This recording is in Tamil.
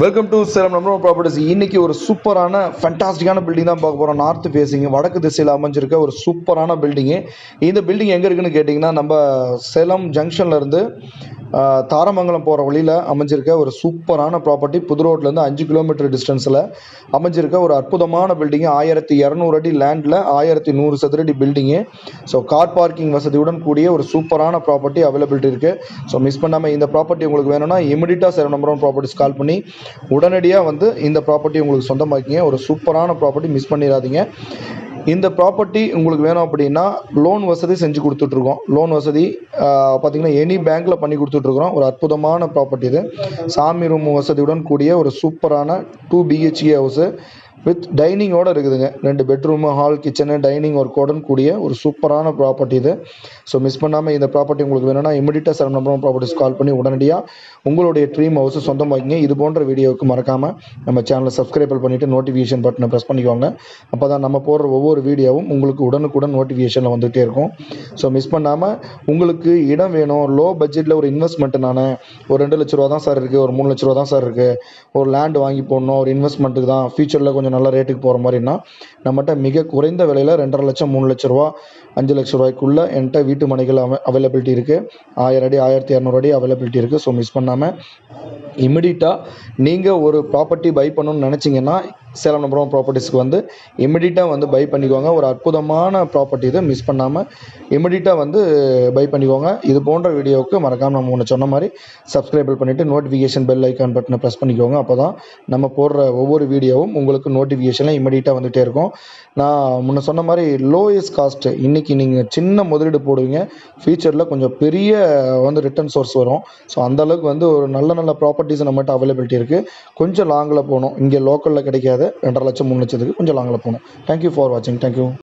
Welcome to Salem number properties இன்னைக்கு ஒரு சூப்பரான ஃபண்டாஸ்டிக்கான பில்டிங் தான் பார்க்க போகிறோம் நார்த் ஃபேஸிங் வடக்கு திசையில் அமைஞ்சிருக்க ஒரு சூப்பரான பில்டிங்கு இந்த பில்டிங் எங்கே இருக்குன்னு கேட்டிங்கன்னா நம்ம சேலம் ஜங்ஷன்ல இருந்து தாரமங்கலம் போகிற வழியில் அமைஞ்சிருக்க ஒரு சூப்பரான ப்ராப்பர்ட்டி புது ரோட்லேருந்து அஞ்சு கிலோமீட்டர் டிஸ்டன்ஸில் அமைஞ்சிருக்க ஒரு அற்புதமான பில்டிங்கு ஆயிரத்தி இரநூறு அடி லேண்டில் ஆயிரத்தி நூறு சதுரடி பில்டிங்கு ஸோ கார் பார்க்கிங் வசதியுடன் கூடிய ஒரு சூப்பரான ப்ராப்பர்ட்டி அவைலபிலிட்டி இருக்குது ஸோ மிஸ் பண்ணாமல் இந்த ப்ராப்பர்ட்டி உங்களுக்கு வேணும்னா இமிடியட்டாக Salem number one properties call பண்ணி உடனடியாக வந்து இந்த ப்ராப்பர்ட்டி உங்களுக்கு சொந்தமாக்கிங்க. ஒரு சூப்பரான ப்ராப்பர்ட்டி மிஸ் பண்ணிடாதீங்க. இந்த ப்ராப்பர்ட்டி உங்களுக்கு வேணும் அப்படின்னா லோன் வசதி செஞ்சு கொடுத்துட்ருக்கோம். லோன் வசதி பார்த்திங்கன்னா பார்த்தீங்கன்னா எனி பேங்க்கில் பண்ணி கொடுத்துட்ருக்குறோம் ஒரு அற்புதமான ப்ராப்பர்ட்டி இது. சாமி ரூம் வசதியுடன் கூடிய ஒரு சூப்பரான டூ பிஹெச்கே ஹவுஸு வித் டைனிங்கோட இருக்குதுங்க. ரெண்டு பெட்ரூமு ஹால் கிச்சனு டைனிங் ஒர்க்கோடன் கூடிய ஒரு சூப்பரான ப்ராப்பர்ட்டி இது. ஸோ மிஸ் பண்ணாமல் இந்த ப்ராப்பர்ட்டி உங்களுக்கு வேணும்னா இமிடியட்டாக செவன் நம்பர் ப்ராப்பர்ட்டிஸ் கால் பண்ணி உடனடியாக உங்களுடைய ட்ரீம் ஹவுஸை சொந்தமாக்கிங்க இது போன்ற வீடியோவுக்கு மறக்காமல் நம்ம சேனலை சப்ஸ்கிரைப் பண்ணிவிட்டு நோட்டிஃபிகேஷன் பட்டனை ப்ரெஸ் பண்ணிக்கோங்க. அப்போ தான் நம்ம போடுற ஒவ்வொரு வீடியோவும் உங்களுக்கு உடனுக்குடன் நோட்டிஃபிகேஷனில் வந்துகிட்டே இருக்கும். ஸோ மிஸ் பண்ணாமல் உங்களுக்கு இடம் வேணும். லோ பட்ஜெட்டில் ஒரு இன்வெஸ்ட்மெண்ட்டு நான் ஒரு ரெண்டு லட்ச ரூபா தான் சார் இருக்குது ஒரு மூணு லட்ச ரூபா தான் சார் இருக்குது ஒரு லேண்ட் வாங்கி போடணும். ஒரு இன்வெஸ்ட்மெண்ட்டுக்கு தான். ஃபியூச்சரில் கொஞ்சம் நல்ல ரேட்டுக்கு போகிற மாதிரின்னா நம்மகிட்ட மிக குறைந்த விலையில் ரெண்டரை லட்சம் மூணு லட்ச ரூபா அஞ்சு லட்ச ரூபாய்க்குள்ளே என்கிட்ட வீட்டு மனைகள் அவ அவைலபிலிட்டி இருக்குது ஆயிரம் அடி ஆயிரத்தி இரநூறு அடி அவைலபிலிட்டி இருக்குது ஸோ மிஸ் பண்ணாமல் இமிடியட்டாக நீங்கள் ஒரு ப்ராப்பர்ட்டி பை பண்ணணும்னு நினச்சிங்கன்னா சேலம் நம்பரம் ப்ராப்பர்ட்டிஸ்க்கு வந்து இமிடியட்டாக வந்து பை பண்ணிக்கோங்க. ஒரு அற்புதமான ப்ராப்பர்ட்டி இது மிஸ் பண்ணாமல் இமிடியட்டாக வந்து பை பண்ணிக்கோங்க. இது போன்ற வீடியோவுக்கு மறக்காமல் நம்ம ஒன்று சொன்ன மாதிரி சப்ஸ்கிரைபிள் பண்ணிவிட்டு நோட்டிஃபிகேஷன் பெல் ஐக்கான் பட்டனை ப்ரெஸ் பண்ணிக்கோங்க. அப்போ தான் நம்ம போடுற ஒவ்வொரு வீடியோவும் உங்களுக்கு நோட்டிஃபிகேஷனில் இமிடியட்டாக வந்துகிட்டே இருக்கும். நான் முன்ன சொன்ன மாதிரி லோயஸ்ட் காஸ்ட்டு இன்றைக்கி நீங்கள் சின்ன முதலீடு போடுவீங்க. ஃபியூச்சரில் கொஞ்சம் பெரிய வந்து ரிட்டர்ன் சோர்ஸ் வரும். ஸோ அந்தளவுக்கு வந்து ஒரு நல்ல நல்ல ப்ராப்பர்ட்டிஸ் நம்மகிட்ட அவைலபிலிட்டி இருக்குது கொஞ்சம் லாங்கில் போகணும். இங்கே லோக்கலில் கிடைக்காது. ரெண்டரை லட்சம் மூணு லட்சத்துக்கு கொஞ்சம் லாங்கில் போகணும். தேங்க்யூ ஃபார் வாட்சிங் தேங்க்யூ